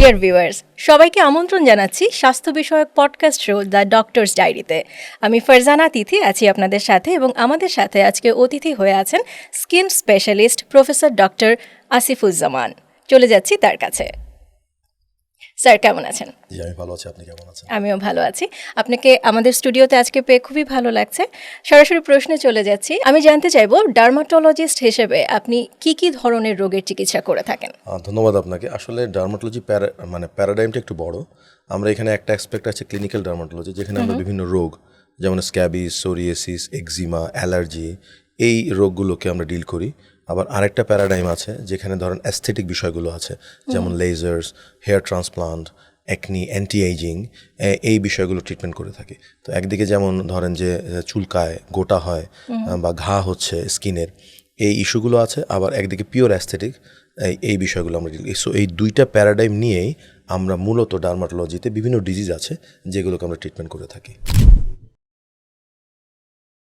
Dear viewers সবাইকে আমন্ত্রণ জানাচ্ছি স্বাস্থ্য বিষয়ক পডকাস্ট শো দ্য ডক্টরস ডায়েরিতে আমি ফারজানা তিথি, আছি আপনাদের সাথে এবং আমাদের সাথে আজকে অতিথি হয়ে আছেন skin specialist professor doctor Asifuzzaman. চলে যাচ্ছি তার কাছে। স্যার কেমন আছেন? জি আমি ভালো আছি। আপনি কেমন আছেন? আমিও ভালো আছি। আপনাকে আমাদের স্টুডিওতে আজকে পেয়ে খুবই ভালো লাগছে। সরাসরি প্রশ্নে চলে যাচ্ছি। আমি জানতে চাইব ডার্মাটোলজিস্ট হিসেবে আপনি কি কি ধরনের রোগের চিকিৎসা করে থাকেন? ধন্যবাদ আপনাকে। আসলে ডার্মাটোলজি প্যারা মানে প্যারাডাইমটা একটু বড়। আমরা এখানে একটা অ্যাসপেক্ট আছে ক্লিনিক্যাল ডার্মাটোলজি যেখানে আমরা বিভিন্ন রোগ যেমন স্ক্যাবিস সোরিয়েসিস এক্সিমা অ্যালার্জি এই রোগগুলোকে আমরা ডিল করি। আবার আরেকটা প্যারাডাইম আছে যেখানে ধরেন অ্যাস্থেটিক বিষয়গুলো আছে যেমন lasers hair transplant acne anti ageing এই বিষয়গুলো ট্রিটমেন্ট করে থাকি। তো একদিকে যেমন ধরেন যে চুলকায় গোটা হয় বা ঘা হচ্ছে স্কিনের এই ইস্যুগুলো আছে। আবার একদিকে পিওর অ্যাস্থেটিক এই এই বিষয়গুলো আমরা সো এই দুইটা প্যারাডাইম নিয়েই আমরা মূলত ডার্মাটোলজিতে বিভিন্ন ডিজিজ আছে যেগুলোকে আমরা ট্রিটমেন্ট করে থাকি।